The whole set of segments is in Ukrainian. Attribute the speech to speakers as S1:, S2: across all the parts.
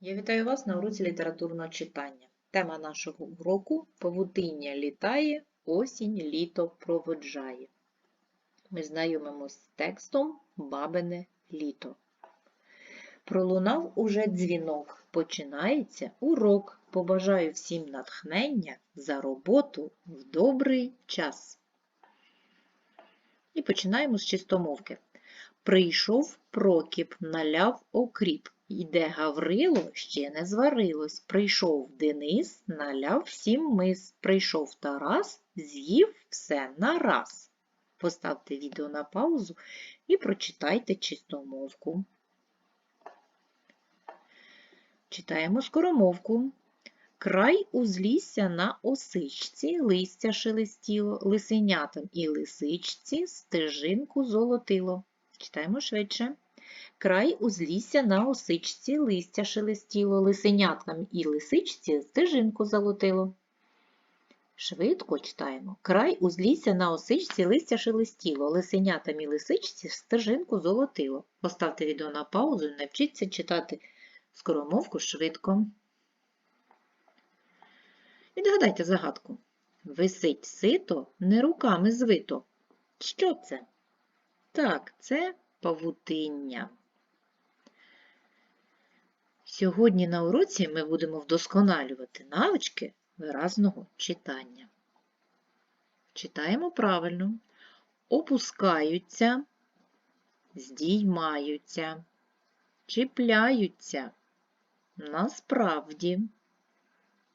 S1: Я вітаю вас на уроці літературного читання. Тема нашого уроку Павутиння літає, осінь літо проводжає. Ми знайомимося з текстом Бабине літо. Пролунав уже дзвінок. Починається урок. Побажаю всім натхнення за роботу в добрий час. І починаємо з чистомовки. Прийшов Прокіп, наляв окріп. Іде Гаврило, ще не зварилось. Прийшов Денис, наляв всім мис. Прийшов Тарас, з'їв все нараз. Поставте відео на паузу і прочитайте чистомовку. Читаємо скоромовку. Край узлісся на осичці, листя шелестіло, лисенятам і лисичці стежинку золотило. Читаємо швидше. Край узлісся на осичці, листя шелестіло, лисеняткам і лисичці стежинку золотило. Швидко читаємо. Край узлісся на осичці, листя шелестіло, лисенятам і лисичці стежинку золотило. Поставте відео на паузу і навчіться читати скоромовку швидко. Відгадайте загадку. Висить сито, не руками звито. Що це? Так, це павутиння. Сьогодні на уроці ми будемо вдосконалювати навички виразного читання. Читаємо правильно. Опускаються, здіймаються, чіпляються насправді,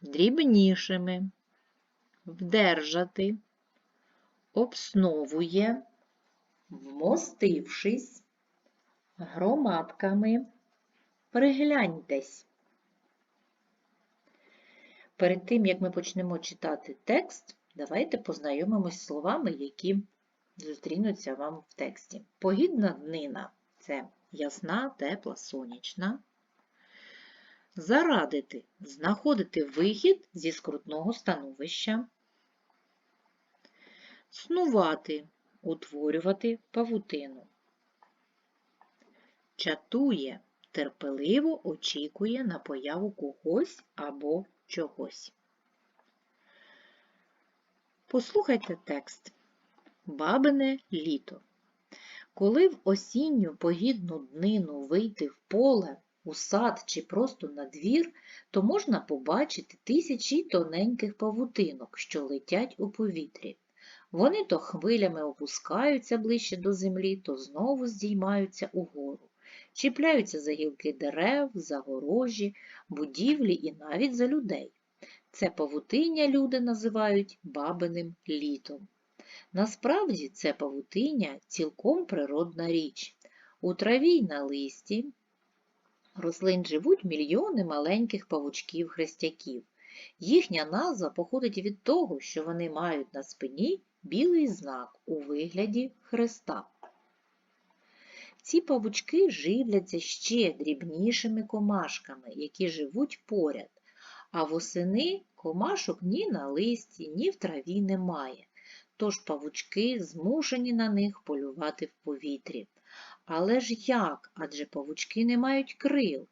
S1: дрібнішими, вдержати, обсновує, вмостившись, громадками. Пригляньтесь. Перед тим, як ми почнемо читати текст, давайте познайомимось з словами, які зустрінуться вам в тексті. Погідна днина це ясна, тепла, сонячна. Зарадити знаходити вихід зі скрутного становища. Снувати утворювати павутину. Чатує терпеливо очікує на появу когось або чогось. Послухайте текст. Бабине літо. Коли в осінню погідну днину вийти в поле, у сад чи просто на двір, то можна побачити тисячі тоненьких павутинок, що летять у повітрі. Вони то хвилями опускаються ближче до землі, то знову здіймаються угору чіпляються за гілки дерев, за горожі, будівлі і навіть за людей. Це павутиння люди називають бабиним літом. Насправді це павутиння цілком природна річ. У траві й на листі рослин живуть мільйони маленьких павучків-хрестяків. Їхня назва походить від того, що вони мають на спині білий знак у вигляді хреста. Ці павучки живляться ще дрібнішими комашками, які живуть поряд, а восени комашок ні на листі, ні в траві немає, тож павучки змушені на них полювати в повітрі. Але ж як? Адже павучки не мають крил.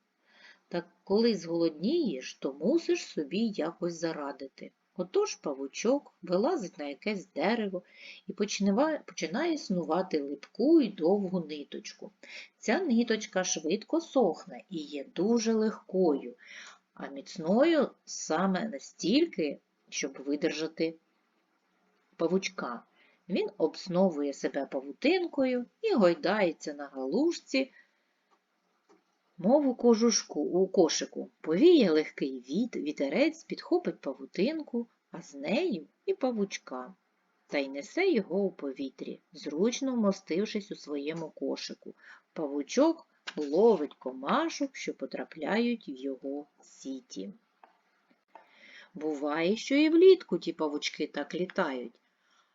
S1: Так коли зголоднієш, то мусиш собі якось зарадити. Отож павучок вилазить на якесь дерево і починає снувати липку й довгу ниточку. Ця ниточка швидко сохне і є дуже легкою, а міцною саме настільки, щоб видержати павучка. Він обсновує себе павутинкою і гойдається на галушці, мов у кожушку, у кошику. Повіє легкий віт, вітерець підхопить павутинку, а з нею і павучка, та й несе його у повітрі, зручно вмостившись у своєму кошику. Павучок ловить комашок, що потрапляють в його сіті. Буває, що і влітку ті павучки так літають,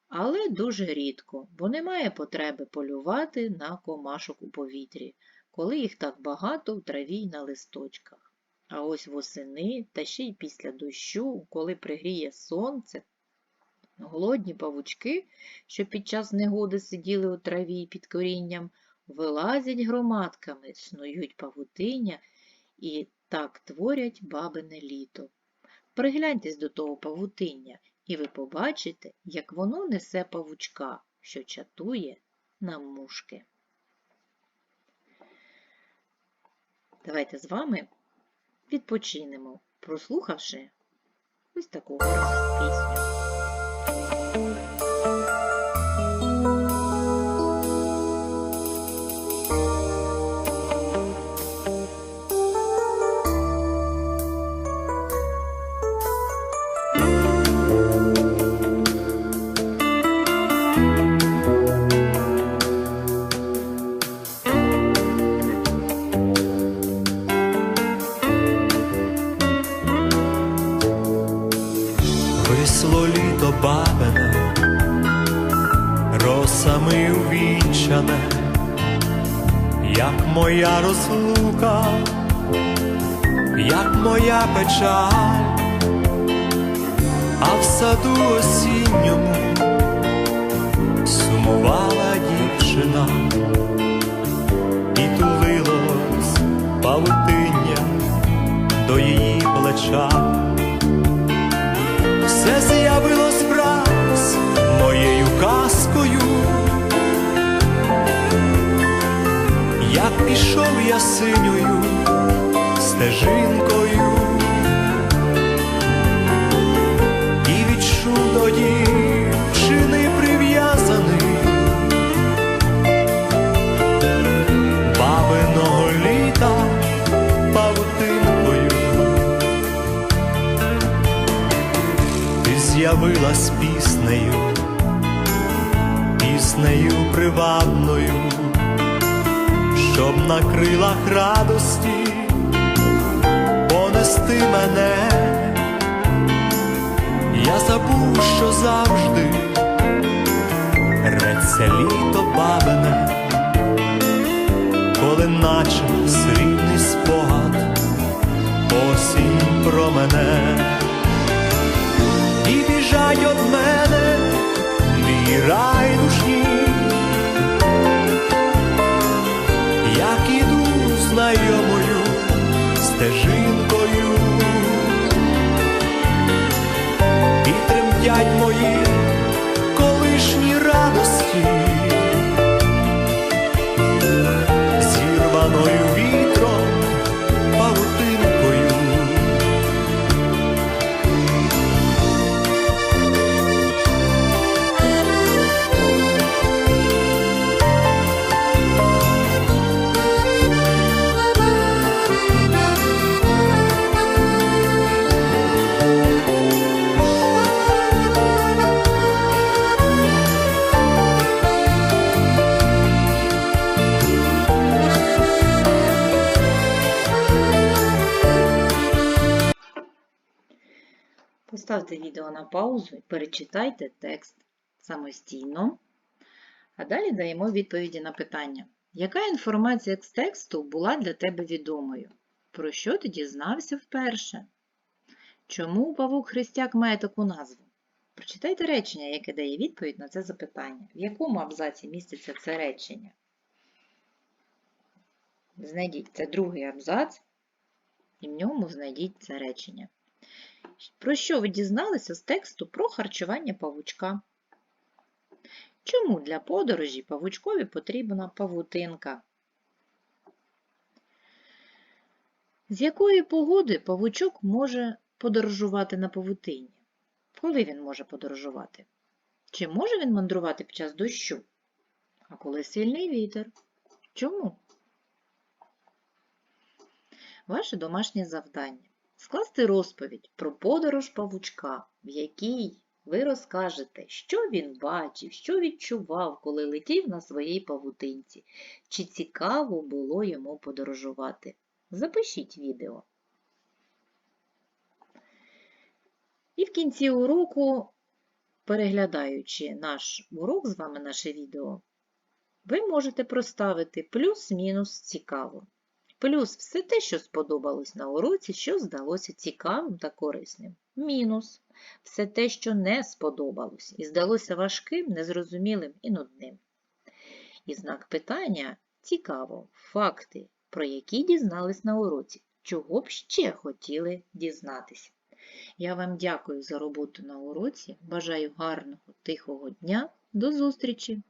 S1: але дуже рідко, бо немає потреби полювати на комашок у повітрі коли їх так багато в траві й на листочках. А ось восени та ще й після дощу, коли пригріє сонце, голодні павучки, що під час негоди сиділи у траві під корінням, вилазять громадками, снують павутиння і так творять бабине літо. Пригляньтесь до того павутиння, і ви побачите, як воно несе павучка, що чатує на мушки. Давайте з вами відпочинемо, прослухавши ось таку пісню.
S2: Літо бабине, росами увінчане, як моя розлука, як моя печаль, а в саду осінньому сумувала дівчина і тулилось павутиння до її плеча. Все з'явилось я синьою стежинкою, і відчув до дівчини прив'язаний бабиного літа павутинкою. ти з'явилась піснею, піснею привабною, на крилах радості понести мене. Я забув, що завжди реться літо бабине, коли наче срібний спогад осінь про мене і біжать од мене мій
S1: Поставте відео на паузу і перечитайте текст самостійно. А далі даємо відповіді на питання. Яка інформація з тексту була для тебе відомою? Про що ти дізнався вперше? Чому павук Христяк має таку назву? Прочитайте речення, яке дає відповідь на це запитання. В якому абзаці міститься це речення? Знайдіть це другий абзац, і в ньому знайдіть це речення. Про що ви дізналися з тексту про харчування павучка? Чому для подорожі павучкові потрібна павутинка? З якої погоди павучок може подорожувати на павутині? Коли він може подорожувати? Чи може він мандрувати під час дощу? А коли сильний вітер? Чому? Ваше домашнє завдання скласти розповідь про подорож павучка, в якій ви розкажете, що він бачив, що відчував, коли летів на своїй павутинці, чи цікаво було йому подорожувати. Запишіть відео. І в кінці уроку, переглядаючи наш урок з вами, наше відео, ви можете проставити плюс-мінус цікаво. Плюс все те, що сподобалось на уроці, що здалося цікавим та корисним. Мінус все те, що не сподобалось і здалося важким, незрозумілим і нудним. І знак питання цікаво, факти, про які дізнались на уроці. чого б ще хотіли дізнатися. Я вам дякую за роботу на уроці. Бажаю гарного, тихого дня. До зустрічі!